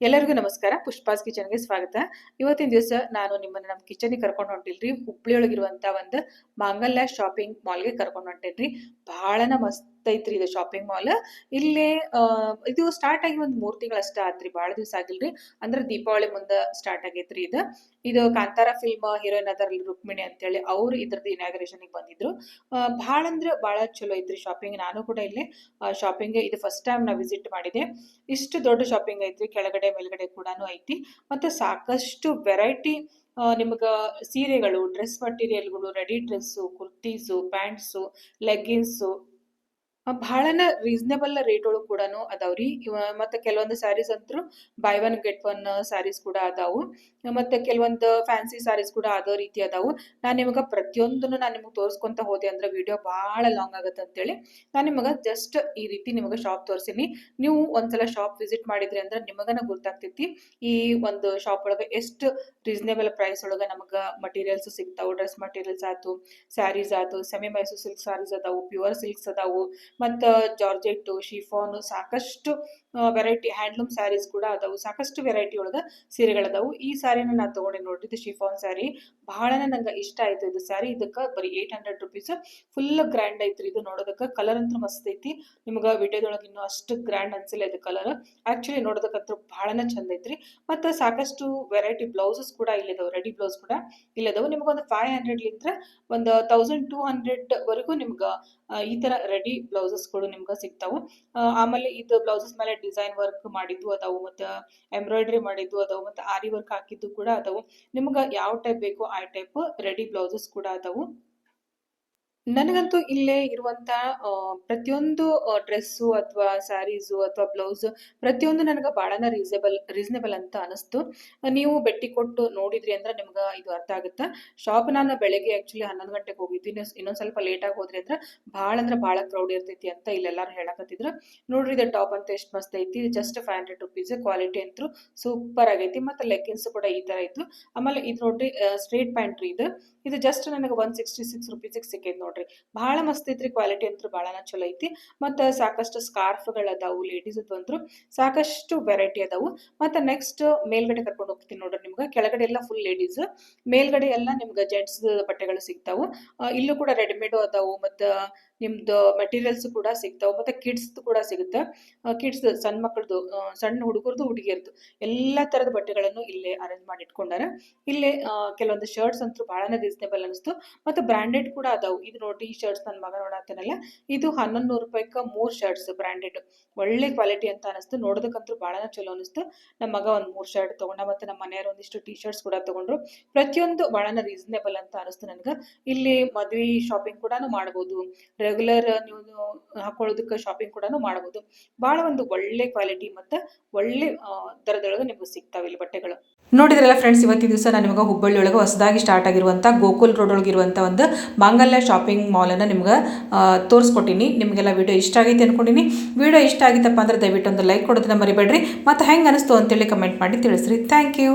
ಎಲ್ಲರಿಗೂ ನಮಸ್ಕಾರ. ಪುಷ್ಪಾಸ್ ಕಿಚನ್ಗೆ ಸ್ವಾಗತ. ಇವತ್ತಿನ ದಿವಸ ನಾನು ನಿಮ್ಮನ್ನ ನಮ್ಮ ಕಿಚನ್ಗೆ ಕರ್ಕೊಂಡು ಹೊಂಟಿಲ್ರಿ. ಹುಬ್ಳಿ ಒಳಗಿರುವಂತ ಒಂದು ಮಾಂಗಲ್ಯ ಶಾಪಿಂಗ್ ಮಾಲ್ಗೆ ಕರ್ಕೊಂಡು ಹೊಂಟೇನ್ರಿ. ಬಹಳನ ಮಸ್ತ್ ಐತ್ರಿ ಇದು ಶಾಪಿಂಗ್ ಮಾಲ್ ಇಲ್ಲಿ ಇದು ಸ್ಟಾರ್ಟ್ ಆಗಿ ಒಂದು ಮೂರ್ ತಿಂಗಳ ಅಷ್ಟ ಆತ್ರಿ ಬಹಳ ದಿವಸ ಆಗಿಲ್ರಿ. ಅಂದ್ರೆ ದೀಪಾವಳಿ ಮುಂದ ಸ್ಟಾರ್ಟ್ ಆಗೈತ್ರಿ ಇದು. ಇದು ಕಾಂತಾರ ಫಿಲ್ಮ್ ಹೀರೋಯಿನ್ ಅದರಲ್ಲಿ ರುಕ್ಮಿಣಿ ಅಂತೇಳಿ ಅವ್ರು ಇದ್ರದ್ದು ಇನಾಗ್ರೇಷನ್ ಬಂದಿದ್ರು. ಭಾಳ ಅಂದ್ರೆ ಭಾಳ ಚಲೋ ಐತ್ರಿ ಶಾಪಿಂಗ್ ನಾನು ಕೂಡ ಇಲ್ಲಿ ಶಾಪಿಂಗ್ ಇದು ಫಸ್ಟ್ ಟೈಮ್ ನಾ ವಿಸಿಟ್ ಮಾಡಿದೆ. ಇಷ್ಟು ದೊಡ್ಡ ಶಾಪಿಂಗ್ ಐತ್ರಿ, ಕೆಳಗಡೆ, ಮೇಲ್ಗಡೆ ಕೂಡ ಐತಿ. ಮತ್ತೆ ಸಾಕಷ್ಟು ವೆರೈಟಿ ನಿಮ್ಗೆ ಸೀರೆಗಳು dress ಮಟೀರಿಯಲ್ಗಳು ready dress kurtis pants leggings ಬಹಳನ reasonable rate ಒಳಗೆ ಕೂಡ ಅದಾವ್ರಿ ಮತ್ತೆ ಕೆಲವೊಂದು ಸ್ಯಾರೀಸ್ ಅಂತೂ buy one get one saris ಕೂಡ ಅದಾವು. ಮತ್ತೆ ಕೆಲವೊಂದು ಫ್ಯಾನ್ಸಿ ಸ್ಯಾರೀಸ್ ಕೂಡ ಅದೇ ರೀತಿ ಅದಾವು. ನಾನು ನಿಮಗೆ ಪ್ರತಿಯೊಂದನ್ನು ನಾನು ನಿಮಗೆ ತೋರಿಸ್ಕೊಂತ ಹೋದೆ ಅಂದ್ರೆ ವಿಡಿಯೋ ಭಾಳ ಲಾಂಗ್ ಆಗುತ್ತೆ ಅಂತೇಳಿ. ನಾನು ನಿಮಗೆ ಜಸ್ಟ್ ಈ ರೀತಿ ನಿಮಗೆ ಶಾಪ್ ತೋರಿಸಿನಿ. ನೀವು ಒಂದ್ಸಲ ಶಾಪ್ ವಿಸಿಟ್ ಮಾಡಿದ್ರಿ ಅಂದ್ರೆ ನಿಮಗನ ಗೊತ್ತಾಗ್ತೈತಿ. ಈ ಒಂದು ಶಾಪ್ ಒಳಗೆ ಎಷ್ಟು ರೀಸನೇಬಲ್ ಪ್ರೈಸ್ ಒಳಗೆ ನಮಗೆ ಮಟೀರಿಯಲ್ಸ್ ಸಿಗ್ತಾವು. ಡ್ರೆಸ್ ಮಟೀರಿಯಲ್ಸ್ ಆಯ್ತು ಸ್ಯಾರೀಸ್ ಆಯ್ತು ಸೆಮಿ ಮೈಸೂರು ಸಿಲ್ಕ್ ಸ್ಯಾರೀಸ್ ಅದಾವು ಪ್ಯೂರ್ ಸಿಲ್ಕ್ಸ್ ಅದಾವು. ಮತ್ತು ಜಾರ್ಜೆಟ್ಟು, ಶಿಫಾನು ಸಾಕಷ್ಟು ವೆರೈಟಿ ಹ್ಯಾಂಡ್ಲೂಮ್ ಸ್ಯಾರೀಸ್ ಕೂಡ ಅದಾವು. ಸಾಕಷ್ಟು ವೆರೈಟಿ ಒಳಗೆ ಸೀರೆಗಳದಾವು ಈ ಸ್ಯಾರಿನ ನಾನು ತೊಗೊಂಡೆ ನೋಡ್ರಿ, ಇದು ಶಿಫಾನ್ ಸ್ಯಾರಿ ಬಹಳನೇ ನಂಗೆ ಇಷ್ಟ ಆಯ್ತು ಇದು ಸ್ಯಾರಿ ಇದಕ್ಕೆ ಬರೀ eight hundred rupees full grand ಐತ್ರಿ ಇದು ನೋಡೋದಕ್ಕೆ. ಕಲರ್ ಅಂತೂ ಮಸ್ತ್ ಐತಿ. ನಿಮ್ಗೆ ವಿಡಿಯೋದೊಳಗೆ ಇನ್ನೂ ಅಷ್ಟು ಗ್ರ್ಯಾಂಡ್ ಅನ್ಸಿಲ್ಲ ಇದು ಕಲರ್ ಆ್ಯಕ್ಚುಲಿ ನೋಡೋದಕ್ಕಂತೂ ಭಾಳನ ಚಂದ ಐತ್ರಿ. ಮತ್ತು ಸಾಕಷ್ಟು ವೆರೈಟಿ ಬ್ಲೌಸಸ್ ಕೂಡ ಇಲ್ಲಿದಾವೆ ರೆಡಿ ಬ್ಲೌಸ್ ಕೂಡ ಇಲ್ಲದವು ನಿಮ್ಗೆ ಒಂದು ಫೈವ್ ಹಂಡ್ರೆಡ್ಲಿಂದ ಒಂದು ತೌಸಂಡ್ ಟೂ ಹಂಡ್ರೆಡ್ ವರೆಗೂ ನಿಮ್ಗೆ ಈ ಥರ ರೆಡಿ ಬ್ಲೌಸಸ್ಗಳು ನಿಮ್ಗೆ ಸಿಗ್ತಾವು. ಆಮೇಲೆ ಇದು ಬ್ಲೌಸಸ್ ಮೇಲೆ ಡಿಸೈನ್ ವರ್ಕ್ ಮಾಡಿದ್ದು ಅದಾವು ಮತ್ತು ಎಂಬ್ರಾಯ್ಡ್ರಿ ಮಾಡಿದ್ದು ಅದಾವು ಮತ್ತು ಆರಿ ವರ್ಕ್ ಹಾಕಿದ್ದು ಕೂಡ ಅದಾವು. ನಿಮ್ಗೆ ಯಾವ ಟೈಪ್ ಬೇಕು ಆ ಟೈಪ್ ರೆಡಿ ಬ್ಲೌಸಸ್ ಕೂಡ ಅದಾವು. ನನಗಂತೂ ಇಲ್ಲೇ ಇರುವಂತ ಪ್ರತಿಯೊಂದು ಡ್ರೆಸ್ಸು ಅಥವಾ ಸ್ಯಾರೀಸು ಅಥವಾ ಬ್ಲೌಸ್ ಪ್ರತಿಯೊಂದು ನನಗೆ ಭಾಳನ ರೀಸಬಲ್, ರೀಸನೇಬಲ್ ಅಂತ ಅನಿಸ್ತು. ನೀವು ಭೇಟಿ ಕೊಟ್ಟು ನೋಡಿದ್ರಿ ಅಂದ್ರೆ ನಿಮ್ಗೆ ಇದು ಅರ್ಥ ಆಗುತ್ತೆ. ಶಾಪ್ ನಾನು ಬೆಳಗ್ಗೆ ಆಕ್ಚುಲಿ ಹನ್ನೊಂದು ಗಂಟೆಗೆ ಹೋಗಿದ್ವಿ ಇನ್ನೊಂದ್- ಸ್ವಲ್ಪ ಸ್ವಲ್ಪ ಲೇಟಾಗಿ ಹೋದ್ರಿ ಅಂದ್ರೆ ಭಾಳ ಅಂದ್ರೆ ಭಾಳ ಕ್ರೌಡ್ ಇರ್ತೈತಿ ಅಂತ ಇಲ್ಲೆಲ್ಲರೂ ಹೇಳಕತ್ತಿದ್ರು. ನೋಡ್ರಿ ಇದು ಟಾಪ್ ಅಂತ ಎಷ್ಟು ಮಸ್ತ್ ಐತಿ. Just five hundred rupees quality ಅಂತೂ ಸೂಪರ್ ಆಗೈತಿ. ಮತ್ತು ಲೆಗ್ಗಿನ್ಸ್ ಕೂಡ ಈ ಥರ ಇತ್ತು. ಆಮೇಲೆ ಇದು ನೋಡ್ರಿ ಸ್ಟ್ರೇಟ್ ಪ್ಯಾಂಟ್ ರೀ ಇದು. ಇದು ಜಸ್ಟ್ ನನಗೆ ಒನ್ ಸಿಕ್ಸ್ಟಿ ಸಿಕ್ಸ್ ರುಪೀಸಿಗೆ ಸಿಕ್ಕೈತೆ ನೋಡ್ರಿ. ಭಾಳ ಮಸ್ತ್ ಐತ್ರಿ ಕ್ವಾಲಿಟಿ ಅಂತೂ ಭಾಳನ ಚಲೋ ಐತಿ. ಮತ್ತ ಸಾಕಷ್ಟು ಸ್ಕಾರ್ಫ್ಗಳು ಅದಾವು ಲೇಡೀಸ್ ಅಂದ್ರು. ಸಾಕಷ್ಟು ವೆರೈಟಿ ಅದಾವು. ಮತ್ತ ನೆಕ್ಸ್ಟ್ ಮೇಲ್ಗಡೆ ಕರ್ಕೊಂಡು ಹೋಗ್ತೀನಿ ನೋಡ್ರಿ ನಿಮ್ಗೆ. ಕೆಳಗಡೆ ಎಲ್ಲ ಫುಲ್ ಲೇಡೀಸ್ ಮೇಲ್ಗಡೆ ಎಲ್ಲ ನಿಮ್ಗೆ ಜೆಂಟ್ಸ್ ಬಟ್ಟೆಗಳು ಸಿಗ್ತಾವು. ಇಲ್ಲೂ ಕೂಡ ರೆಡಿಮೇಡು ಅದಾವು. ಮತ್ತ ನಿಮ್ದು ಮೆಟೀರಿಯಲ್ಸ್ ಕೂಡ ಸಿಗ್ತಾವೆ. ಮತ್ತೆ ಕಿಡ್ಸ್ ಕೂಡ ಸಿಗುತ್ತೆ. ಕಿಡ್ಸ್ ಸಣ್ಣ ಮಕ್ಕಳದು ಸಣ್ಣ ಹುಡುಗರದು, ಹುಡುಗಿಯರ್ದು ಎಲ್ಲ ತರದ ಬಟ್ಟೆಗಳನ್ನು ಇಲ್ಲೇ ಅರೇಂಜ್ ಮಾಡಿ ಇಟ್ಕೊಂಡಾರ. ಇಲ್ಲೇ ಕೆಲವೊಂದು ಶರ್ಟ್ಸ್ ಅಂತೂ ಭಾಳನೇ ರೀಸನೇಬಲ್ ಅನಿಸ್ತು. ಮತ್ತೆ ಬ್ರ್ಯಾಂಡೆಡ್ ಕೂಡ ಅದಾವು. ಇದು ಈ ಶರ್ಟ್ಸ್ ನನ್ನ ಮಗ ನೋಡತ್ತೇನಲ್ಲ ಇದು ಹನ್ನೊಂದು ನೂರು ರೂಪಾಯಿಗೆ ಮೂರು ಶರ್ಟ್ಸ್ ಬ್ರ್ಯಾಂಡೆಡ್ ಒಳ್ಳೆ ಕ್ವಾಲಿಟಿ ಅಂತ ಅನಿಸ್ತು. ನೋಡೋದಕ್ಕಂತೂ ಭಾಳನ ಚಲೋ ಅನಿಸ್ತು. ನಮ್ಮ ಮಗ ಒಂದು ಮೂರು ಶರ್ಟ್ ತೊಗೊಂಡ ಮತ್ತು ನಮ್ಮ ಮನೆಯವ್ರು ಒಂದಿಷ್ಟು ಟಿ ಶರ್ಟ್ಸ್ ಕೂಡ ತೊಗೊಂಡ್ರು. ಪ್ರತಿಯೊಂದು ಭಾಳನ ರೀಸನೇಬಲ್ ಅಂತ ಅನಿಸ್ತು ನನಗೆ. ಇಲ್ಲಿ ಮದುವೆ ಶಾಪಿಂಗ್ ಕೂಡ ಮಾಡ್ಬೋದು. ರೆಗ್ಯುಲರ್ ನೀವು ಹಾಕೊಳ್ಳೋದಕ್ಕೆ ಶಾಪಿಂಗ್ ಕೂಡ ಮಾಡ್ಬೋದು. ಭಾಳ ಒಂದು ಒಳ್ಳೆ ಕ್ವಾಲಿಟಿ ಮತ್ತು ಒಳ್ಳೆ ದರದೊಳಗೆ ನಿಮ್ಗೆ ಸಿಗ್ತಾವೆ ಇಲ್ಲಿ ಬಟ್ಟೆಗಳು. ನೋಡಿದ್ರಲ್ಲ ಫ್ರೆಂಡ್ಸ್ ಇವತ್ತಿನ ದಿವಸ ನಾನು ನಿಮಗೆ ಹುಬ್ಬಳ್ಳಿ ಒಳಗೆ ಹೊಸದಾಗಿ ಸ್ಟಾರ್ಟ್ ಆಗಿರುವಂಥ ಗೋಕುಲ್ ರೋಡ್ ಒಳಗಿರುವಂಥ ಒಂದು ಮಾಂಗಲ್ಯ ಶಾಪಿಂಗ್ ಮಾಲನ್ನು ನಿಮ್ಗೆ ತೋರಿಸ್ಕೊಟ್ಟಿನಿ. ನಿಮಗೆಲ್ಲ ವೀಡಿಯೋ ಇಷ್ಟ ಆಗೈತೆ ಅಂದ್ಕೊಂಡಿನಿ ವೀಡಿಯೋ ಇಷ್ಟ ಆಗಿತ್ತಪ್ಪ ಅಂದ್ರೆ ದಯವಿಟ್ಟು ಒಂದು ಲೈಕ್ ಕೊಡೋದನ್ನ ಮರಿಬೇಡ್ರಿ. ಮತ್ತು ಹೆಂಗೆ ಅನಿಸ್ತು ಅಂತೇಳಿ ಕಮೆಂಟ್ ಮಾಡಿ ತಿಳಿಸ್ರಿ. Thank you